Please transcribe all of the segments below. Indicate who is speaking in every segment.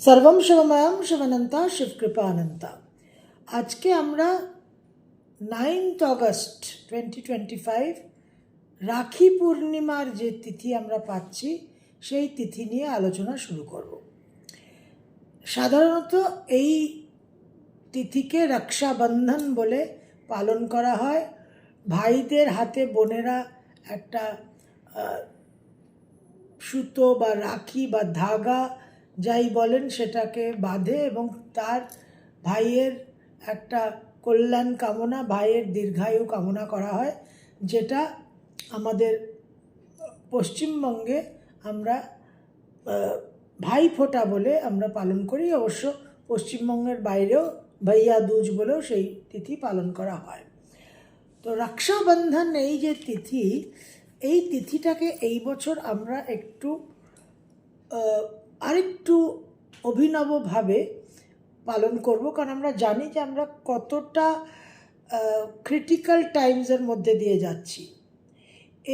Speaker 1: সর্বম শিবময়ম শিবানন্তা শিবকৃপানন্তা আজকে আমরা ninth August twenty twenty five Rakhi পূর্ণিমার যে তিথি আমরা পাচ্ছি সেই তিথি নিয়ে আলোচনা শুরু করব। সাধারণত এই তিথিকে রক্ষাবন্ধন বলে পালন করা হয়। ভাইদের হাতে বোনেরা একটা সুতো বা রাখি বা ধাগা যাই বলেন সেটাকে বাঁধে এবং তার ভাইয়ের একটা কল্যাণ কামনা ভাইয়ের দীর্ঘায়ু কামনা করা হয় যেটা আমাদের পশ্চিমবঙ্গে আমরা আহ, ভাইফোঁটা বলে আমরা পালন করি। অবশ্য পশ্চিমবঙ্গের বাইরেও ভাইয়া দুজ বলেও সেই তিথি পালন করা হয়। তো রক্ষাবন্ধন এই যে তিথি এই তিথিটাকে এই বছর আমরা একটু আরেকটু অভিনবভাবে পালন করব, কারণ আমরা জানি যে আমরা কতটা ক্রিটিক্যাল টাইমসের মধ্যে দিয়ে যাচ্ছি।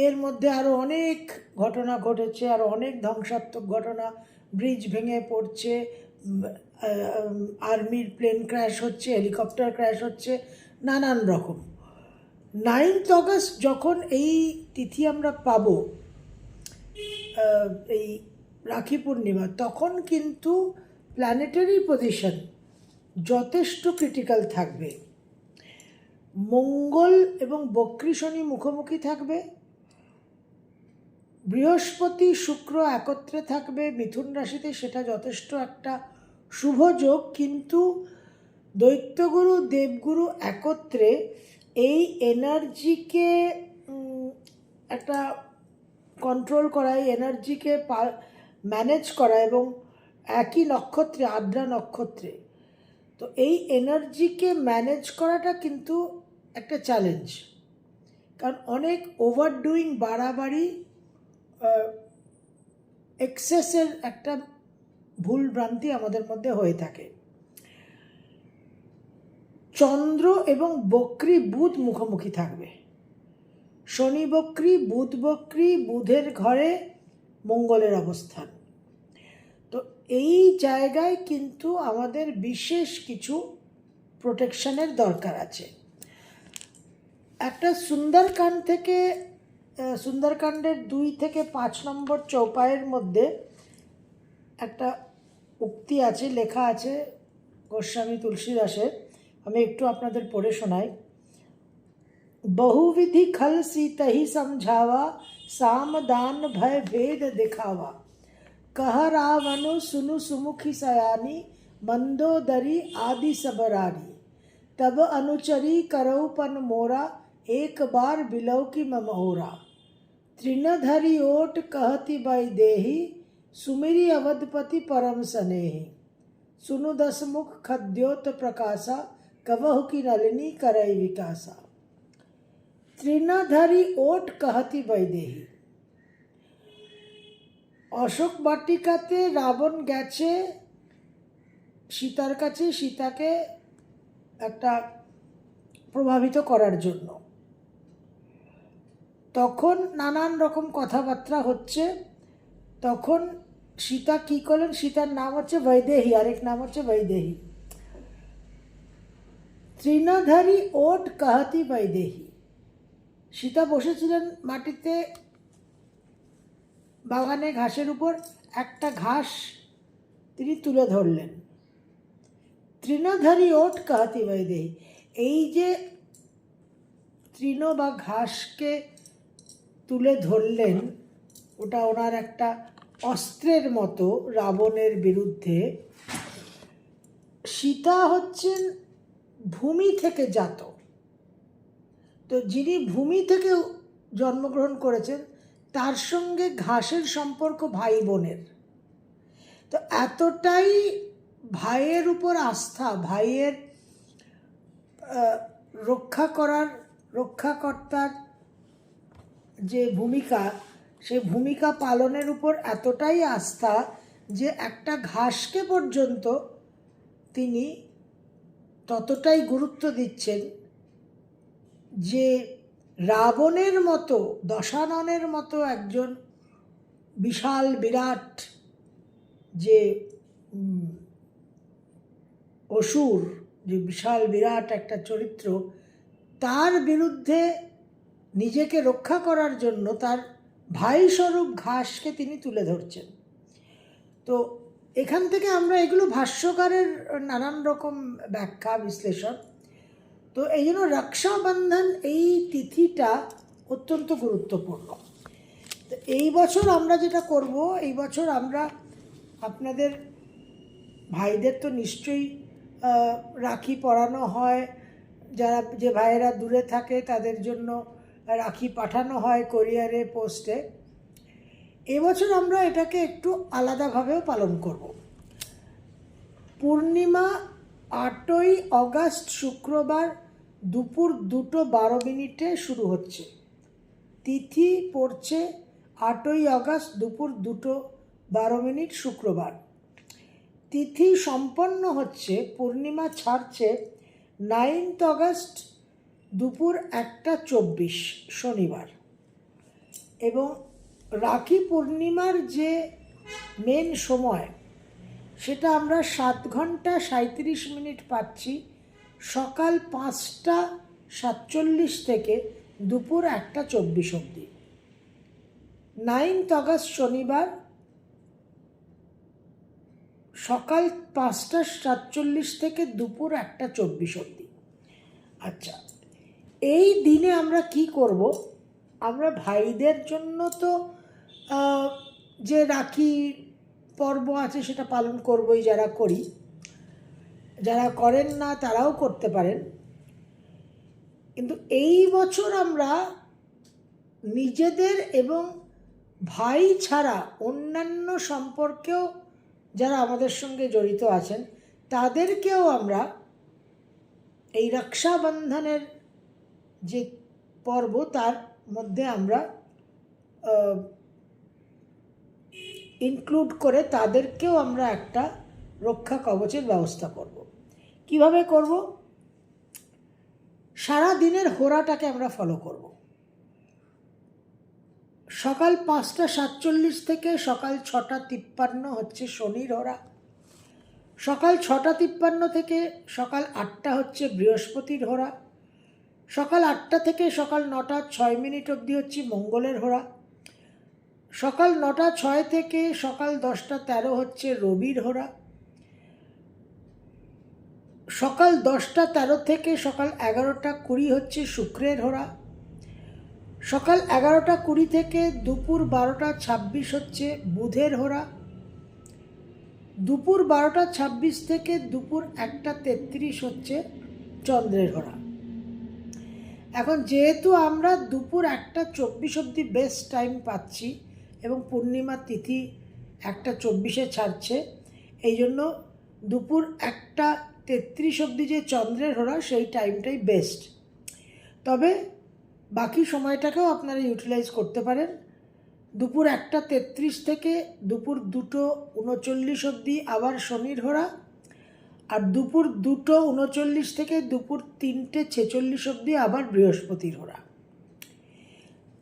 Speaker 1: এর মধ্যে আরও অনেক ঘটনা ঘটেছে আরও অনেক ধ্বংসাত্মক ঘটনা। ব্রিজ ভেঙে পড়ছে আর্মির প্লেন ক্র্যাশ হচ্ছে হেলিকপ্টার ক্র্যাশ হচ্ছে, নানান রকম। নাইনথ অগস্ট যখন এই তিথি আমরা পাবো এই রাখি পূর্ণিমা, তখন কিন্তু প্ল্যানেটারি পজিশন যথেষ্ট ক্রিটিক্যাল থাকবে। মঙ্গল এবং বক্রী শনি মুখোমুখি থাকবে। বৃহস্পতি শুক্র একত্রে থাকবে, মিথুন রাশিতে সেটা যথেষ্ট একটা শুভ যোগ, কিন্তু দৈত্যগুরু, দেবগুরু একত্রে এই এনার্জিকে একটা কন্ট্রোল করা, এই এনার্জিকে ম্যানেজ করা এবং একই নক্ষত্রে, আদ্রা নক্ষত্রে। তো এই এনার্জিকে ম্যানেজ করাটা কিন্তু একটা চ্যালেঞ্জ কারণ অনেক ওভারডুইং বাড়াবাড়ি এক্সেসের একটা ভুল ভ্রান্তি আমাদের মধ্যে হয়ে থাকে। চন্দ্র এবং বক্রী বুধ মুখোমুখি থাকবে। শনি বক্রি, বুধ বক্রি, বুধের ঘরে মঙ্গলের অবস্থান। এই জায়গায় কিন্তু আমাদের বিশেষ কিছু প্রোটেকশনের দরকার আছে। একটা সুন্দরকাণ্ড থেকে সুন্দরকাণ্ডের দুই থেকে পাঁচ নম্বর চৌপায়ের মধ্যে একটা উক্তি আছে, লেখা আছে গোস্বামী তুলসী দাসের আমি একটু আপনাদের পড়ে শোনাই। বহুবিধি খল সীতাহি সমঝাওয়া, সাম দান ভয় ভেদ দেখাওয়া। कह रावनु सुनु सुमुखी सयानी, मंदोदरी आदि सबरानी तब अनुचरी करऊ पन मोरा, एक बार बिलव की ममहोरा त्रिनधरी ओट कहती बई देही, सुमिरी अवधपति परम सने सुनु दसमुख खद्योत प्रकाशा, कवहु की नलिनी करई विकासा। त्रिनधरी ओट कहती बई देही। অশোক বাটিকাতে রাবণ গেছে, সীতার কাছে, সীতাকে একটা প্রভাবিত করার জন্য। তখন নানান রকম কথাবার্তা হচ্ছে। তখন সীতা কী করলেন? সীতার নাম হচ্ছে বৈদেহী, আরেক নাম হচ্ছে বৈদেহী। তৃণধারী ওট কাহাতি বৈদেহী। সীতা বসেছিলেন মাটিতে বাগানে ঘাসের উপর একটা ঘাস তিনি তুলে ধরলেন। তৃণধারী ওট কাহাতি বৈদেহী এই যে তৃণ বা ঘাসকে তুলে ধরলেন, ওটা ওনার একটা অস্ত্রের মতো রাবণের বিরুদ্ধে। সীতা হচ্ছেন ভূমি থেকে জাত। তো যিনি ভূমি থেকে জন্মগ্রহণ করেছেন তার সঙ্গে ঘাসের সম্পর্ক ভাই বোনের। তো এতটাই ভাইয়ের উপর আস্থা, ভাইয়ের রক্ষা করার, রক্ষাকর্তার যে ভূমিকা, সে ভূমিকা পালনের উপর এতটাই আস্থা যে একটা ঘাসকে পর্যন্ত তিনি ততটাই গুরুত্ব দিচ্ছেন যে রাবণের মতো, দশাননের মতো একজন বিশাল, বিরাট যে অসুর, যে বিশাল, বিরাট একটা চরিত্র, তার বিরুদ্ধে নিজেকে রক্ষা করার জন্য তার ভাইস্বরূপ ঘাসকে তিনি তুলে ধরছেন। তো এখান থেকে আমরা এগুলো ভাষ্যকারের নানান রকম ব্যাখ্যা, বিশ্লেষণ তো এই জন্য রক্ষাবন্ধন এই তিথিটা অত্যন্ত গুরুত্বপূর্ণ। তো এই বছর আমরা যেটা করব, এই বছর আমরা আপনাদের ভাইদের তো নিশ্চয়ই রাখি পরানো হয়। যারা যে ভাইয়েরা দূরে থাকে তাদের জন্য রাখি পাঠানো হয় কোরিয়ারে, পোস্টে। এবছর আমরা এটাকে একটু আলাদাভাবেও পালন করব। পূর্ণিমা আটই অগাস্ট শুক্রবার দুপুর দুটো বারো মিনিটে শুরু হচ্ছে। তিথি পড়ছে আটই অগাস্ট দুপুর দুটো বারো মিনিট শুক্রবার। তিথি সম্পন্ন হচ্ছে, পূর্ণিমা ছাড়ছে নাইনথ অগাস্ট দুপুর একটা চব্বিশ শনিবার। এবং রাখি পূর্ণিমার যে মেন সময় সেটা আমরা সাত ঘণ্টা সাঁত্রিশ মিনিট পাচ্ছি। সকাল পাঁচটা সাতচল্লিশ থেকে দুপুর একটা চব্বিশ অবধি। নাইনথ আগস্ট শনিবার, সকাল পাঁচটা সাতচল্লিশ থেকে দুপুর একটা চব্বিশ অবধি। আচ্ছা এই দিনে আমরা কি করব? আমরা ভাইদের জন্য তো যে রাখি পর্ব আছে সেটা পালন করবই যারা করি। যারা করেন না তারাও করতে পারেন। কিন্তু এই বছর আমরা নিজেদের এবং ভাই ছাড়া অন্যান্য সম্পর্কেও যারা আমাদের সঙ্গে জড়িত আছেন, তাদেরকেও আমরা এই রক্ষাবন্ধনের যে পর্ব, তার মধ্যে আমরা ইনক্লুড করে তাদেরকেও আমরা একটা রক্ষা কবচের ব্যবস্থা করব। কীভাবে করব? সারা দিনের হোরাটাকে আমরা ফলো করব। সকাল পাঁচটা সাতচল্লিশ থেকে সকাল ছটা তিপ্পান্ন হচ্ছে শনির হোরা সকাল ছটা তিপ্পান্ন থেকে সকাল আটটা হচ্ছে বৃহস্পতির হোরা সকাল আটটা থেকে সকাল নটা ছয় মিনিট অবধি হচ্ছে মঙ্গলের হোরা সকাল নটা ছয় থেকে সকাল দশটা তেরো হচ্ছে রবির হোরা সকাল দশটা তেরো থেকে সকাল এগারোটা কুড়ি হচ্ছে শুক্রের হোরা সকাল এগারোটা কুড়ি থেকে দুপুর বারোটা ছাব্বিশ হচ্ছে বুধের হোরা দুপুর বারোটা ছাব্বিশ থেকে দুপুর একটা তেত্রিশ হচ্ছে চন্দ্রের হোরা এখন যেহেতু আমরা দুপুর একটা চব্বিশ অবধি বেস্ট টাইম পাচ্ছি এবং পূর্ণিমা তিথি একটা চব্বিশে ছাড়ছে। এই জন্য দুপুর একটা তেত্রিশ অবধি যে চন্দ্রের হোরা, সেই টাইমটাই বেস্ট তবে বাকি সময়টাকেও আপনারা ইউটিলাইজ করতে পারেন। দুপুর একটা তেত্রিশ থেকে দুপুর দুটো উনচল্লিশ অবধি আবার শনির হোরা আর দুপুর দুটো উনচল্লিশ থেকে দুপুর তিনটে ছেচল্লিশ অবধি আবার বৃহস্পতির হোরা।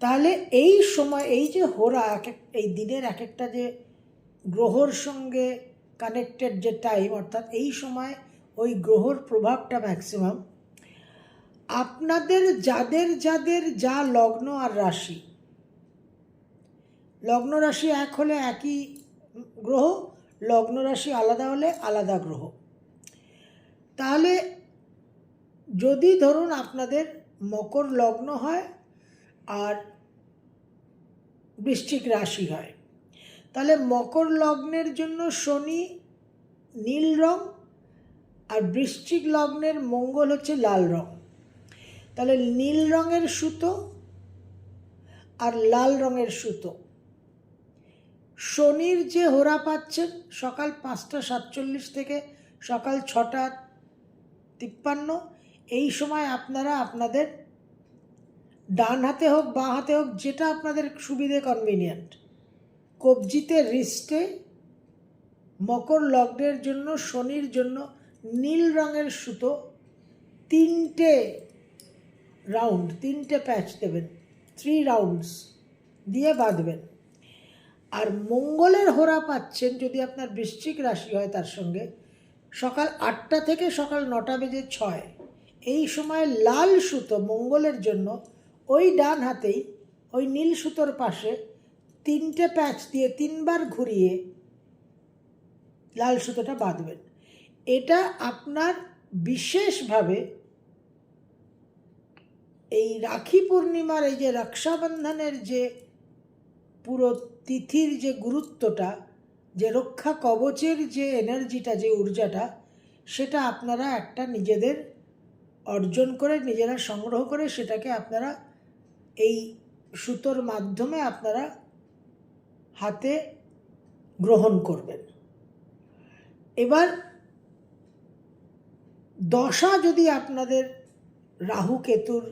Speaker 1: তাহলে এই সময়, এই যে হোরা এক এক, এই দিনের এক একটা যে গ্রহর সঙ্গে কানেক্টেড যে টাইম অর্থাৎ এই সময় ওই গ্রহর প্রভাবটা ম্যাক্সিমাম আপনাদের যাদের যাদের যা লগ্ন আর রাশি, লগ্ন রাশি এক হলে একই গ্রহ, লগ্ন রাশি আলাদা হলে আলাদা গ্রহ। তাহলে যদি ধরুন আপনাদের মকর লগ্ন হয়, আর বৃশ্চিক রাশি হয়। তাহলে মকর লগ্নের জন্য শনি নীল রং আর বৃশ্চিক লগ্নের মঙ্গল হচ্ছে লাল রং। তাহলে নীল রঙের সুতো আর লাল রঙের সুতো। শনির যে হোরা পাচ্ছেন সকাল পাঁচটা সাতচল্লিশ থেকে সকাল ছটা তিপ্পান্ন, এই সময় আপনারা আপনাদের ডান হাতে হোক বাঁ হাতে হোক, যেটা আপনাদের সুবিধে কনভিনিয়েন্ট কবজিতে রিস্টে মকর লগ্নের জন্য, শনির জন্য নীল রঙের সুতো, তিনটে রাউন্ড তিনটে প্যাচ দেবেন থ্রি রাউন্ডস দিয়ে বাঁধবেন। আর মঙ্গলের হোরা পাচ্ছেন যদি আপনার বৃশ্চিক রাশি হয় তার সঙ্গে, সকাল আটটা থেকে সকাল নটা বেজে ছয়। এই সময় লাল সুতো মঙ্গলের জন্য ওই ডান হাতেই, ওই নীল সুতোর পাশে তিনটে প্যাচ দিয়ে তিনবার ঘুরিয়ে লাল সুতোটা বাঁধবেন। এটা আপনার বিশেষভাবে এই রাখি পূর্ণিমার এই যে রক্ষাবন্ধনের যে পুরো তিথির যে গুরুত্বটা, যে রক্ষা কবচের যে এনার্জিটা, যে ঊর্জাটা, সেটা আপনারা একটা নিজেদের অর্জন করে, নিজেরা সংগ্রহ করে সেটাকে আপনারা এই সুতোর মাধ্যমে আপনারা হাতে গ্রহণ করবেন। এবার দশা যদি আপনাদের রাহু কেতুর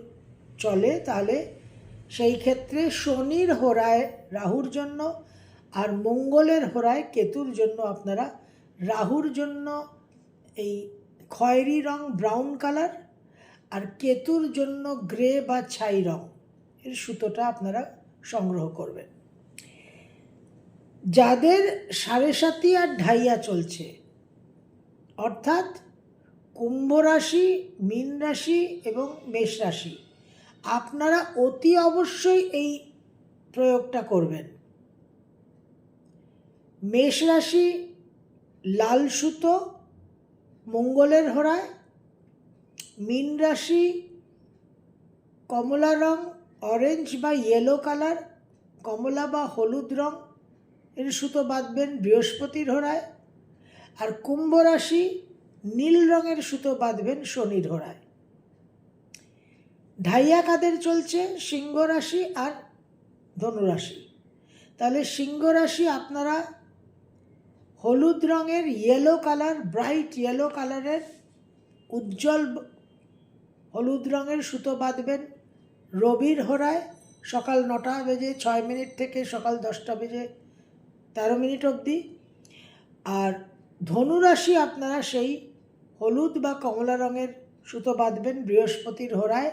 Speaker 1: চলে, তাহলে সেই ক্ষেত্রে শনির হোরায় রাহুর জন্য আর মঙ্গলের হোরায় কেতুর জন্য আপনারা রাহুর জন্য এই খয়েরি রং ব্রাউন কালার আর কেতুর জন্য গ্রে বা ছাই রং এর সুতোটা আপনারা সংগ্রহ করবেন। যাদের সাড়ে সাতি আর ঢাইয়া চলছে, অর্থাৎ কুম্ভ রাশি, মীন রাশি এবং মেষ রাশি, আপনারা অতি অবশ্যই এই প্রয়োগটা করবেন। মেষ রাশি লাল সুতো, মঙ্গলের হরায়, মীন রাশি কমলা রং অরেঞ্জ বা ইয়েলো কালার, কমলা বা হলুদ রং, এর সুতো বাঁধবেন বৃহস্পতির হোরায়। আর কুম্ভ রাশি, নীল রঙের সুতো বাঁধবেন শনির হোরায়। ঢাইয়া কাদের চলছে? সিংহ রাশি আর ধনুরাশি। তাহলে সিংহ রাশি আপনারা হলুদ রঙের ইয়েলো কালার, ব্রাইট ইয়েলো কালারের উজ্জ্বল হলুদ রঙের সুতো বাঁধবেন। রবির হোরায় সকাল নটা বেজে ছয় মিনিট থেকে সকাল দশটা বেজে তেরো মিনিট অবধি। আর ধনুরাশি আপনারা সেই হলুদ বা কমলা রঙের সুতো বাঁধবেন বৃহস্পতির হোরায়।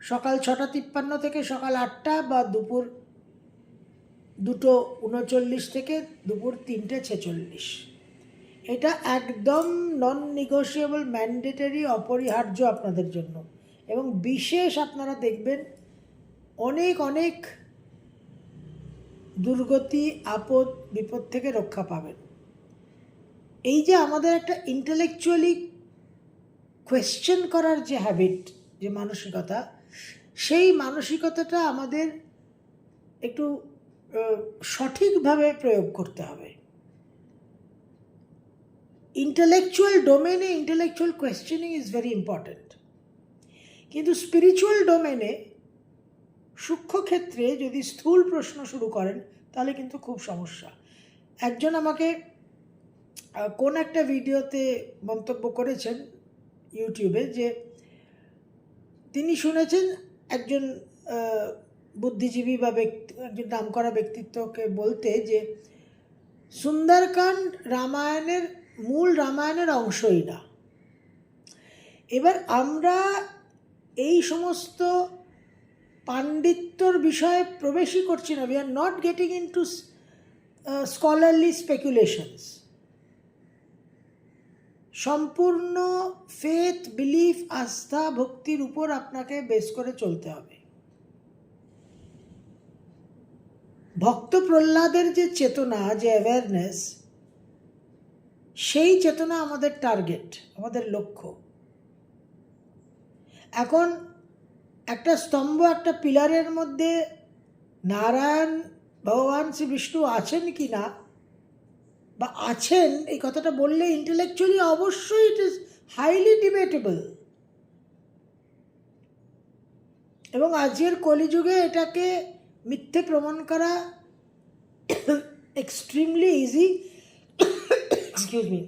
Speaker 1: সকাল ছটা তিপ্পান্ন থেকে সকাল আটটা বা দুপুর দুটো উনচল্লিশ থেকে দুপুর তিনটে ছেচল্লিশ। এটা একদম নন নিগোসিয়েবল ম্যান্ডেটারি অপরিহার্য আপনাদের জন্য। এবং বিশেষ আপনারা দেখবেন অনেক অনেক দুর্গতি, আপদ, বিপদ থেকে রক্ষা পাবেন। এই যে আমাদের একটা ইন্টেলেকচুয়ালি কোয়েশ্চেন করার যে হ্যাবিট যে মানসিকতা, সেই মানসিকতাটা আমাদের একটু সঠিকভাবে প্রয়োগ করতে হবে। ইন্টেলেকচুয়াল ডোমেনে intellectual questioning is very important কিন্তু স্পিরিচুয়াল ডোমেনে সূক্ষ্ম ক্ষেত্রে যদি স্থূল প্রশ্ন শুরু করেন, তাহলে কিন্তু খুব সমস্যা। একজন আমাকে কোন একটা ভিডিওতে মন্তব্য করেছেন ইউটিউবে যে তিনি শুনেছেন একজন বুদ্ধিজীবী বা ব্যক্তি, একজন নাম করা ব্যক্তিত্বকে বলতে যে সুন্দরকাণ্ড রামায়ণের, মূল রামায়ণের অংশই না। এবার আমরা এই সমস্ত পাণ্ডিত্যর বিষয়ে প্রবেশই করছি না। We are not getting in to scholarly speculations সম্পূর্ণ ফেথ বিলিফ আস্থা, ভক্তির উপর আপনাকে বেস করে চলতে হবে। ভক্ত প্রহ্লাদের যে চেতনা, যে অ্যাওয়ারনেস সেই চেতনা আমাদের টার্গেট আমাদের লক্ষ্য। এখন একটা স্তম্ভ, একটা পিলারের মধ্যে নারায়ণ ভগবান শ্রী বিষ্ণু আছেন কি না, বা আছেন, এই কথাটা বললে ইন্টেলেকচুয়ালি অবশ্যই ইট ইজ হাইলি ডিবেটেবল এবং আজকের কলিযুগে এটাকে মিথ্যে প্রমাণ করা এক্সট্রিমলি ইজি এক্সকিউজ মি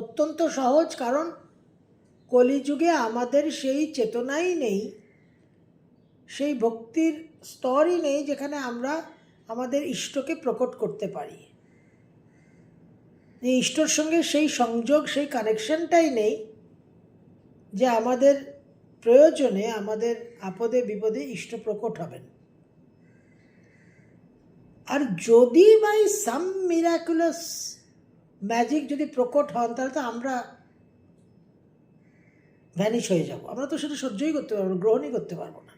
Speaker 1: অত্যন্ত সহজ, কারণ কলিযুগে আমাদের সেই চেতনাই নেই, সেই ভক্তির স্তরই নেই যেখানে আমরা আমাদের ইষ্টকে প্রকট করতে পারি। যে ইষ্টর সঙ্গে সেই সংযোগ, সেই কানেকশনটাই নেই যে আমাদের প্রয়োজনে, আমাদের আপদে, বিপদে ইষ্ট প্রকট হবেন। আর যদি বাই সাম মিরাকুলাস ম্যাজিক যদি প্রকট হন, তাহলে তো আমরা ভ্যানিশ হয়ে যাব। আমরা তো সেটা সহ্যই করতে পারব গ্রহণই করতে পারব না।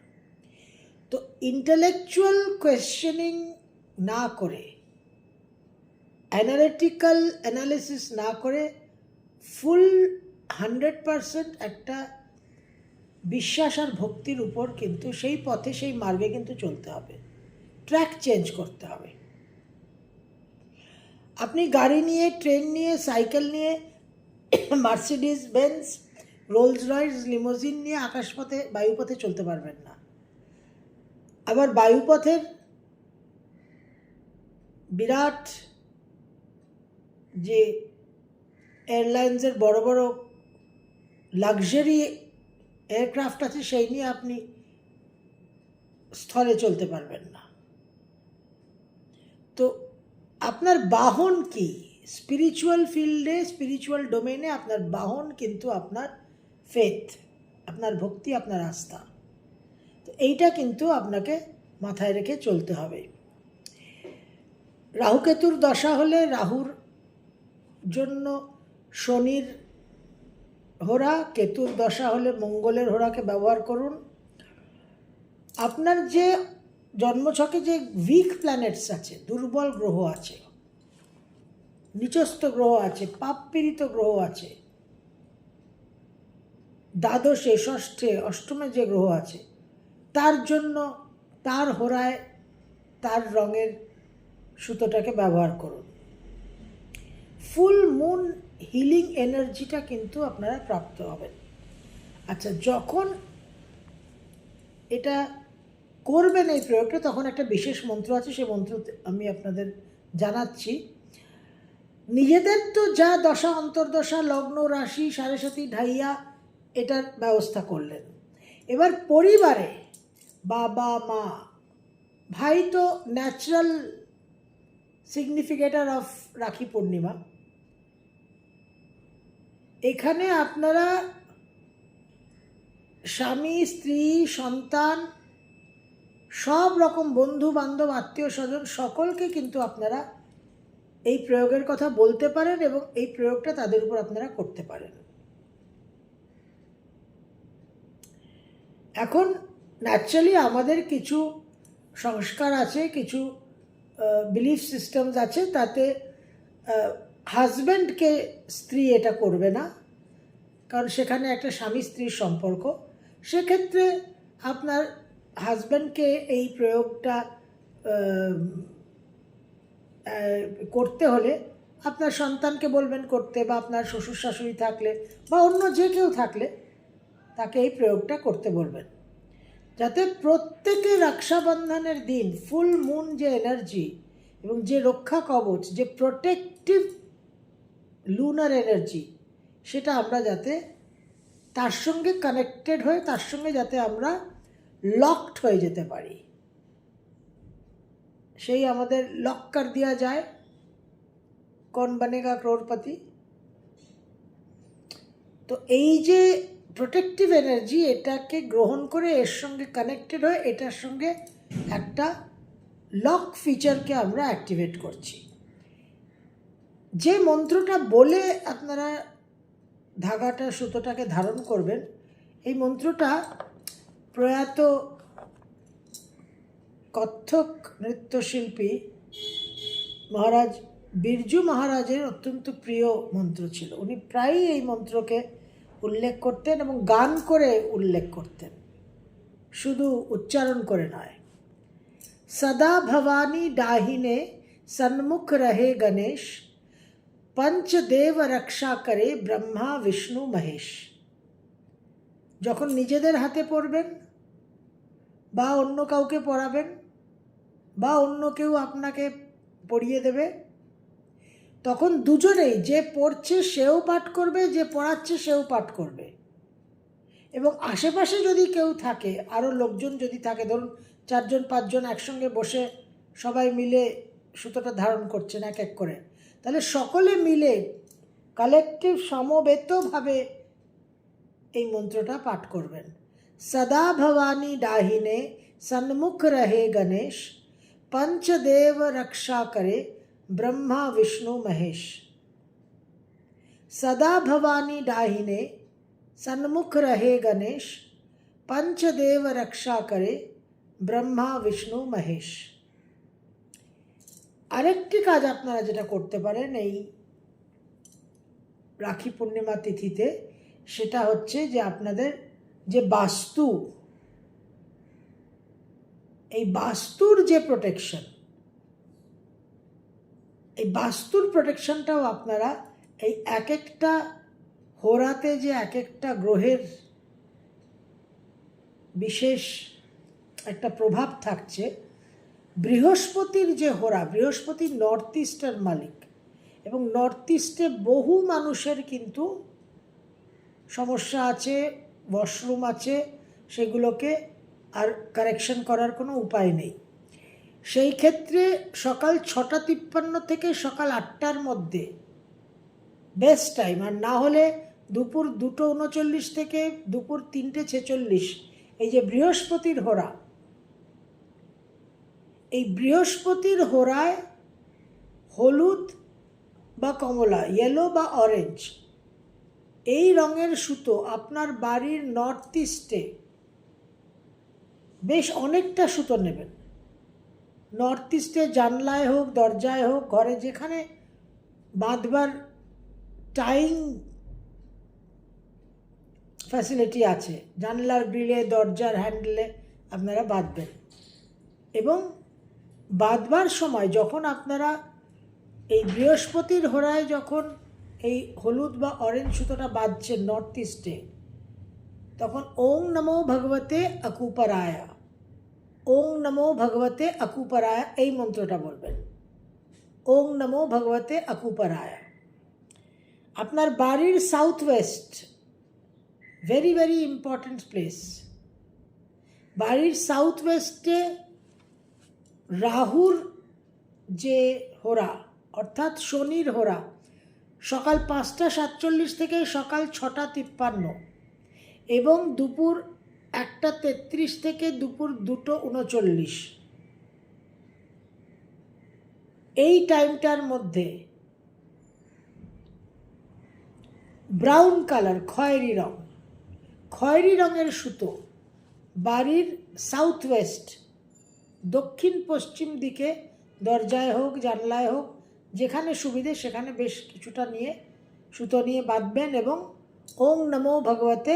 Speaker 1: তো ইন্টালেকচুয়াল কোয়েশ্চেনিং না করে অ্যানালিটিক্যাল অ্যানালিসিস না করে ফুল হান্ড্রেড পারসেন্ট একটা বিশ্বাস আর ভক্তির উপর কিন্তু সেই পথে, সেই মার্গে কিন্তু চলতে হবে। ট্র্যাক চেঞ্জ করতে হবে। আপনি গাড়ি নিয়ে ট্রেন নিয়ে সাইকেল নিয়ে Mercedes Benz Rolls Royce limousine নিয়ে আকাশপথে, বায়ুপথে চলতে পারবেন না। আবার বায়ুপথের বিরাট যে এয়ারলাইন্সের বড় বড় লাক্সারি এয়ারক্রাফট আছে, সেই নিয়ে আপনি স্থলে চলতে পারবেন না। তো আপনার বাহন কি? স্পিরিচুয়াল ফিল্ডে, স্পিরিচুয়াল ডোমেনে আপনার বাহন কিন্তু আপনার ফেথ আপনার ভক্তি, আপনার আস্থা। তো এইটা কিন্তু আপনাকে মাথায় রেখে চলতে হবে। রাহুকেতুর দশা হলে রাহুর জন্য শনির হোরা কেতুর দশা হলে মঙ্গলের হোরাকে ব্যবহার করুন। আপনার যে জন্মছকে যে উইক প্ল্যানেটস আছে, দুর্বল গ্রহ আছে, নিচস্থ গ্রহ আছে, পাপ পীড়িত গ্রহ আছে দ্বাদশে, ষষ্ঠে, অষ্টমে যে গ্রহ আছে, তার জন্য তার হোরায় তার রঙের সুতোটাকে ব্যবহার করুন। ফুল, মুন, হিলিং এনার্জিটা কিন্তু আপনারা প্রাপ্ত হবেন। আচ্ছা যখন এটা করবেন এই প্রয়োগটা, তখন একটা বিশেষ মন্ত্র আছে সেই মন্ত্র আমি আপনাদের জানাচ্ছি। নিজেদের তো যা দশা, অন্তর্দশা, লগ্ন, রাশি, সাড়ে সাথী ঢাইয়া এটার ব্যবস্থা করলেন। এবার পরিবারে বাবা, মা, ভাই তো ন্যাচারাল সিগনিফিকেটার অফ রাখি পূর্ণিমা। এখানে আপনারা স্বামী, স্ত্রী, সন্তান, সব রকম বন্ধু বান্ধব আত্মীয় স্বজন সকলকে কিন্তু আপনারা এই প্রয়োগের কথা বলতে পারেন এবং এই প্রয়োগটা তাদের উপর আপনারা করতে পারেন। এখন ন্যাচারালি আমাদের কিছু সংস্কার আছে, কিছু বিলিফ সিস্টেমস আছে, তাতে হাজব্যান্ডকে স্ত্রী এটা করবে না। কারণ সেখানে একটা স্বামী স্ত্রীর সম্পর্ক। সেক্ষেত্রে আপনার হাজব্যান্ডকে এই প্রয়োগটা করতে হলে আপনার সন্তানকে বলবেন করতে বা আপনার শ্বশুর শাশুড়ি থাকলে বা অন্য যে কেউ থাকলে তাকে এই প্রয়োগটা করতে বলবেন। যাতে প্রত্যেকে রক্ষাবন্ধনের দিন ফুল মুন যে এনার্জি এবং যে রক্ষা কবচ, যে প্রোটেক্টিভ লুনার এনার্জি সেটা আমরা যাতে তার সঙ্গে কানেক্টেড হয়ে, তার সঙ্গে যাতে আমরা লকড হয়ে যেতে পারি। সেই আমাদের লক কর দেওয়া যায়। কোন বনেগা ক্রোরপতি? তো এই যে প্রোটেক্টিভ এনার্জি এটাকে গ্রহণ করে এর সঙ্গে কানেক্টেড হয়ে এটার সঙ্গে একটা লক ফিচারকে আমরা অ্যাক্টিভেট করছি। যে মন্ত্রটা বলে আপনারা ধাগাটা, সুতোটাকে ধারণ করবেন, এই মন্ত্রটা প্রয়াত কত্থক নৃত্যশিল্পী মহারাজ, বিরজু মহারাজের অত্যন্ত প্রিয় মন্ত্র ছিল। উনি প্রায়ই এই মন্ত্রকে উল্লেখ করতেন এবং গান করে উল্লেখ করতেন। শুধু উচ্চারণ করে নয়। সদা ভবানী ডাহিনে সন্মুখ রহে গণেশ পঞ্চদেব রক্ষা করে ব্রহ্মা, বিষ্ণু, মহেশ। যখন নিজেদের হাতে পড়বেন বা অন্য কাউকে পড়াবেন বা অন্য কেউ আপনাকে পড়িয়ে দেবে তখন দুজনেই যে পড়ছে সেও পাঠ করবে, যে পড়াচ্ছে সেও পাঠ করবে। এবং আশেপাশে যদি কেউ থাকে আরও লোকজন যদি থাকে, ধরুন চারজন, পাঁচজন একসঙ্গে বসে সবাই মিলে সুতোটা ধারণ করছেন এক এক করে, তাহলে সকলে মিলে কালেকটিভ সমবেতভাবে এই মন্ত্রটা পাঠ করবেন। সদা ভবানী ডাহিনে সন্মুখ রহে গণেশ, পঞ্চদেব রক্ষা করে ब्रह्मा विष्णु महेश सदा भवानी डाहिने सन्मुख रहे गणेश पंचदेव रक्षा करे ব্রহ্মা বিষ্ণু মহেশ আরেকটি কাজ আপনারা যেটা করতে পারেন এই রাখি পূর্ণিমা তিথিতে সেটা হচ্ছে যে আপনাদের যে বাস্তু এই বাস্তুর যে প্রোটেকশন এই বাস্তুর প্রোটেকশনটাও আপনারা এই এক একটা হোরাতে যে এক একটা গ্রহের বিশেষ একটা প্রভাব থাকছে, বৃহস্পতির যে হোরা বৃহস্পতি নর্থ ইস্টের মালিক এবং নর্থ ইস্টে বহু মানুষের কিন্তু সমস্যা আছে ওয়াশরুম আছে, সেগুলোকে আর কারেকশন করার কোনো উপায় নেই। সেই ক্ষেত্রে সকাল ছটা তিপ্পান্ন থেকে সকাল আটটার মধ্যে বেস্ট টাইম। আর না হলে দুপুর দুটো উনচল্লিশ থেকে দুপুর তিনটে ছেচল্লিশ, এই যে বৃহস্পতির হোরা এই বৃহস্পতির হোরায় হলুদ বা কমলা ইয়েলো বা অরেঞ্জ এই রঙের সুতো আপনার বাড়ির নর্থ ইস্টে বেশ অনেকটা সুতো নেবেন। নর্থ ইস্টে জানলায় হোক, দরজায় হোক, ঘরে যেখানে বাঁধবার টাইম ফ্যাসিলিটি আছে, জানলার গ্রিলে দরজার হ্যান্ডেলে আপনারা বাঁধবেন। এবং বাঁধবার সময় যখন আপনারা এই বৃহস্পতির হোরায় যখন এই হলুদ বা অরেঞ্জ সুতোটা বাঁধছেন নর্থ ইস্টে তখন ওং নমো ভগবতে আকুপারায়া ওং নমো ভগবতে আকুপারায়া এই মন্ত্রটা বলবেন। ওং নমো ভগবতে আকুপারায়া আপনার বাড়ির south west very very important place বাড়ির সাউথ ওয়েস্টে রাহুর যে হোরা অর্থাৎ শনির হোরা সকাল পাঁচটা সাতচল্লিশ থেকে সকাল ছটা তিপ্পান্ন এবং দুপুর একটা তেত্রিশ থেকে দুপুর দুটো উনচল্লিশ। এই টাইমটার মধ্যে ব্রাউন কালার, খয়েরি রং। খয়েরি রঙের সুতো বাড়ির সাউথ ওয়েস্ট দক্ষিণ পশ্চিম দিকে, দরজায় হোক, জানলায় হোক, যেখানে সুবিধে সেখানে বেশ কিছুটা নিয়ে সুতো নিয়ে বাঁধবেন এবং ওং নমো ভগবতে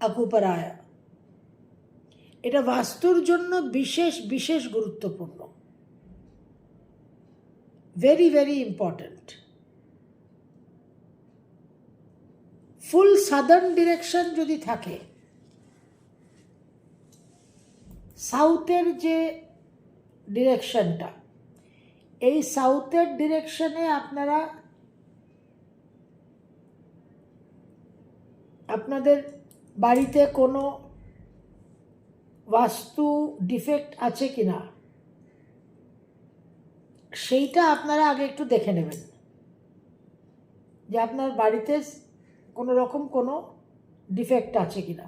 Speaker 1: আকুপারায়া। এটা বাস্তুর জন্য বিশেষ বিশেষ গুরুত্বপূর্ণ। Very very important full southern direction যদি থাকে সাউথের যে ডিরেকশনটা এই সাউথের ডিরেকশনে আপনারা আপনাদের বাড়িতে কোনো বাস্তু ডিফেক্ট আছে কি না সেইটা আপনারা আগে একটু দেখে নেবেন। যে আপনার বাড়িতে কোনো রকম কোনো ডিফেক্ট আছে কি না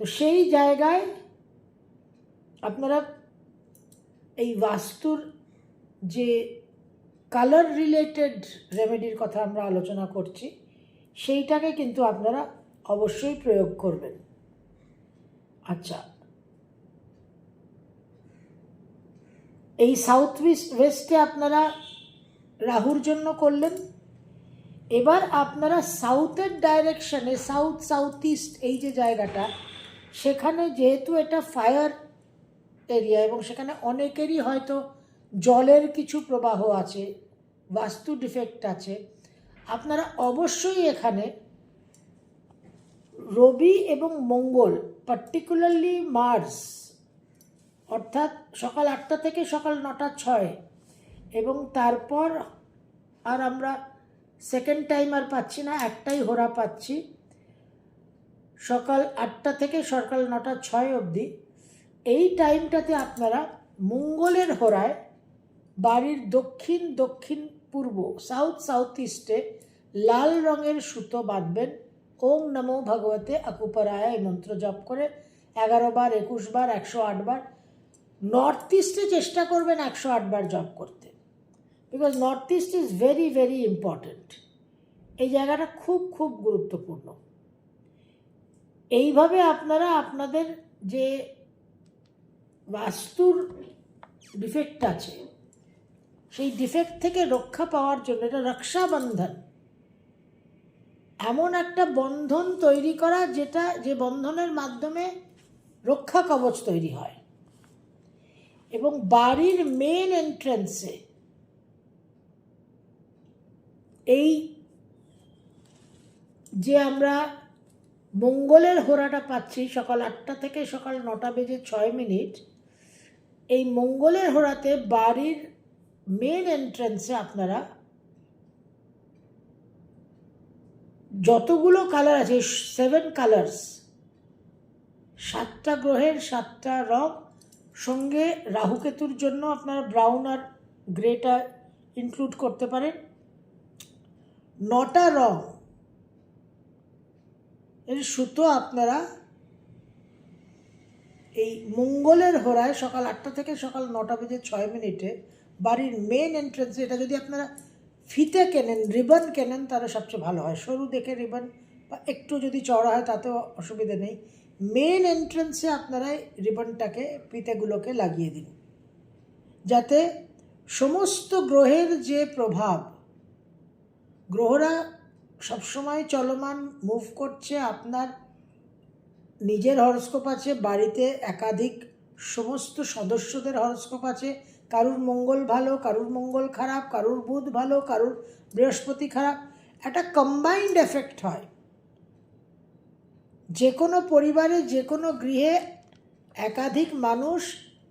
Speaker 1: তো সেই জায়গায় আপনারা এই বাস্তুর যে কালার রিলেটেড রেমেডির কথা আমরা আলোচনা করছি, সেইটাকে কিন্তু আপনারা অবশ্যই প্রয়োগ করবেন। আচ্ছা এই সাউথ ওয়েস্টে আপনারা রাহুর জন্য করলেন। এবার আপনারা সাউথের ডাইরেকশানে সাউথ সাউথ ইস্ট এই যে জায়গাটা, সেখানে যেহেতু এটা ফায়ার এরিয়া এবং সেখানে অনেকেরই হয়তো জলের কিছু প্রবাহ আছে, বাস্তু ডিফেক্ট আছে, আপনারা অবশ্যই এখানে রবি এবং মঙ্গল পার্টিকুলারলি মার্স অর্থাৎ সকাল আটটা থেকে সকাল নটা ছয়। এবং তারপর আর আমরা সেকেন্ড টাইম আর পাচ্ছি না, একটাই হোরা পাচ্ছি। সকাল আটটা থেকে সকাল নটা ছয় অবধি। এই টাইমটাতে আপনারা মঙ্গলের হোরায় বাড়ির দক্ষিণ দক্ষিণ, পূর্ব সাউথ সাউথ ইস্টে লাল রঙের সুতো বাঁধবেন। ওম নমো ভগবতে আকুপারায় মন্ত্র জপ করে এগারো বার, একুশ বার, একশো আট বার নর্থ ইস্টে চেষ্টা করবেন একশো আটবার জব করতে। Because north east is very very important এই জায়গাটা খুব খুব গুরুত্বপূর্ণ। এইভাবে আপনারা আপনাদের যে বাস্তুর ডিফেক্ট আছে, সেই ডিফেক্ট থেকে রক্ষা পাওয়ার জন্য এটা রক্ষাবন্ধন। এমন একটা বন্ধন তৈরি করা যেটা, যে বন্ধনের মাধ্যমে রক্ষা কবচ তৈরি হয়। এবং বাড়ির মেন এন্ট্রান্সে এই যে আমরা মঙ্গলের হোরাটা পাচ্ছি সকাল আটটা থেকে সকাল নটা বেজে ছয় মিনিট, এই মঙ্গলের হোরাতে বাড়ির মেন এন্ট্রান্সে আপনারা যতগুলো কালার আছে সেভেন কালার্স সাতটা গ্রহের সাতটা রং সঙ্গে রাহুকেতুর জন্য আপনারা ব্রাউন আর গ্রেটা ইনক্লুড করতে পারেন। নটা রং। এর সুতো আপনারা এই মঙ্গলের হোরায় সকাল আটটা থেকে সকাল নটা বেজে ছয় মিনিটে বাড়ির মেন এন্ট্রেন্সে এটা যদি আপনারা ফিতে কেনেন, রিবন কেনেন, তাহলে সবচেয়ে ভালো হয়। সরু দেখে রিবন বা একটু যদি চড়া হয়, তাতেও অসুবিধে নেই। মেন এন্ট্রেন্সে আপনারা রিবনটাকে পিতেগুলোকে লাগিয়ে দিন। যাতে সমস্ত গ্রহের যে প্রভাব, গ্রহরা সবসময় চলমান মুভ করছে, আপনার নিজের হরস্কোপ আছে, বাড়িতে একাধিক সমস্ত সদস্যদের হরস্কোপ আছে, কারুর মঙ্গল ভালো, কারুর মঙ্গল খারাপ, কারুর বুধ ভালো, কারুর বৃহস্পতি খারাপ, একটা কম্বাইন্ড এফেক্ট হয়। যে কোনো পরিবারে যে কোনো গৃহে একাধিক মানুষ,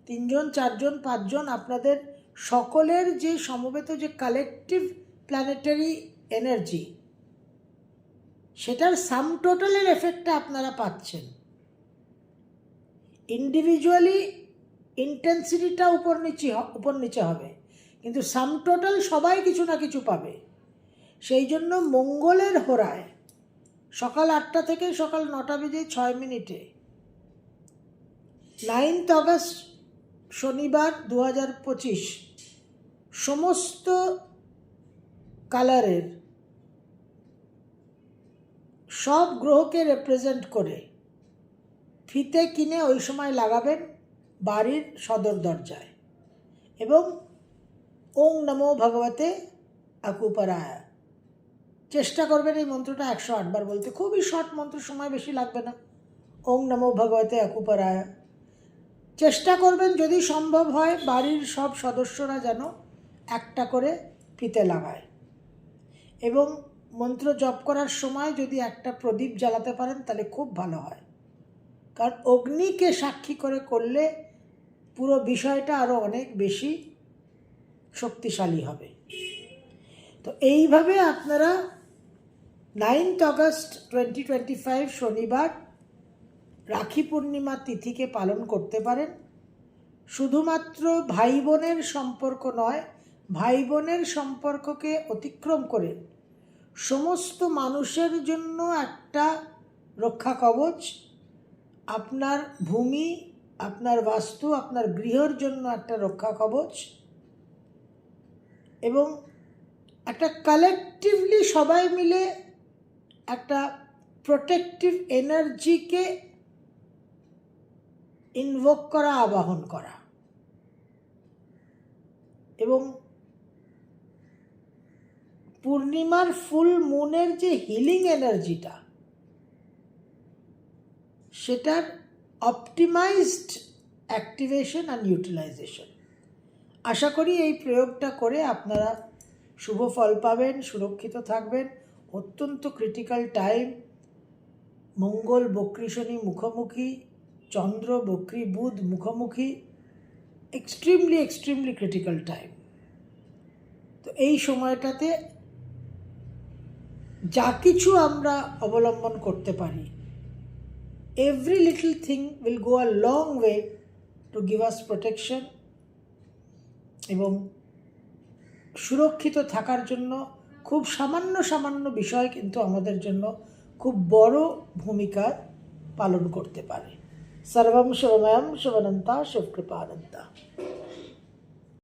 Speaker 1: তিনজন, চারজন, পাঁচজন, আপনাদের সকলের যে সমবেত যে কালেকটিভ প্ল্যানেটারি এনার্জি সেটার সাম টোটালের এফেক্টটা আপনারা পাচ্ছেন। ইন্ডিভিজুয়ালি ইন্টেন্সিটিটা উপর নিচে উপর নিচে হবে। কিন্তু সাম টোটাল সবাই কিছু না কিছু পাবে। সেই জন্য মঙ্গলের হোরায় সকাল আটটা থেকে সকাল নটা বেজে ছয় মিনিটে। নাইনথ আগস্ট শনিবার দু হাজার পঁচিশ, সমস্ত কালারের সব গ্রহকে রেপ্রেজেন্ট করে ফিতে কিনে ওই সময় লাগাবেন বাড়ির সদর দরজায় এবং ওং নমো ভগবতে আকুপারায়া। চেষ্টা করবেন এই মন্ত্রটা একশো আটবার বলতে। খুবই শর্ট মন্ত্র, সময় বেশি লাগবে না। ওং নমো ভগবতে আকুপারায়া চেষ্টা করবেন যদি সম্ভব হয় বাড়ির সব সদস্যরা যেন একটা করে ফিতে লাগায়। এবং মন্ত্র জপ করার সময় যদি একটা প্রদীপ জ্বালাতে পারেন, তাহলে খুব ভালো হয়। কারণ অগ্নিকে সাক্ষী করে করলে পুরো বিষয়টা আরও অনেক বেশি শক্তিশালী হবে। তো এইভাবে আপনারা ninth August twenty twenty five শনিবার রাখি পূর্ণিমা তিথিকে পালন করতে পারেন। শুধুমাত্র ভাই বোনের সম্পর্ক নয় ভাই বোনের সম্পর্ককে অতিক্রম করে সমস্ত মানুষের জন্য একটা রক্ষা কবচ, আপনার ভূমি, আপনার বাস্তু, আপনার গৃহর জন্য একটা রক্ষা কবচ এবং একটা কালেকটিভলি সবাই মিলে একটা প্রোটেক্টিভ এনার্জিকে ইনভোক করা, আবাহন করা। এবং পূর্ণিমার ফুল মুনের যে হিলিং এনার্জিটা সেটার অপটিমাইজড অ্যাক্টিভেশন অ্যান্ড ইউটিলাইজেশন আশা করি এই প্রয়োগটা করে আপনারা শুভ ফল পাবেন, সুরক্ষিত থাকবেন। অত্যন্ত ক্রিটিক্যাল টাইম মঙ্গল বক্রী শনি মুখোমুখি, চন্দ্র বক্রী বুধ মুখোমুখি এক্সট্রিমলি এক্সট্রিমলি ক্রিটিক্যাল টাইম তো এই সময়টাতে যা কিছু আমরা অবলম্বন করতে পারি every little thing will go a long way to give us protection এবং সুরক্ষিত থাকার জন্য খুব সামান্য সামান্য বিষয় কিন্তু আমাদের জন্য খুব বড় ভূমিকা পালন করতে পারে। সর্বম শিবময়ম শুভনন্তা শিবকৃপানন্তা।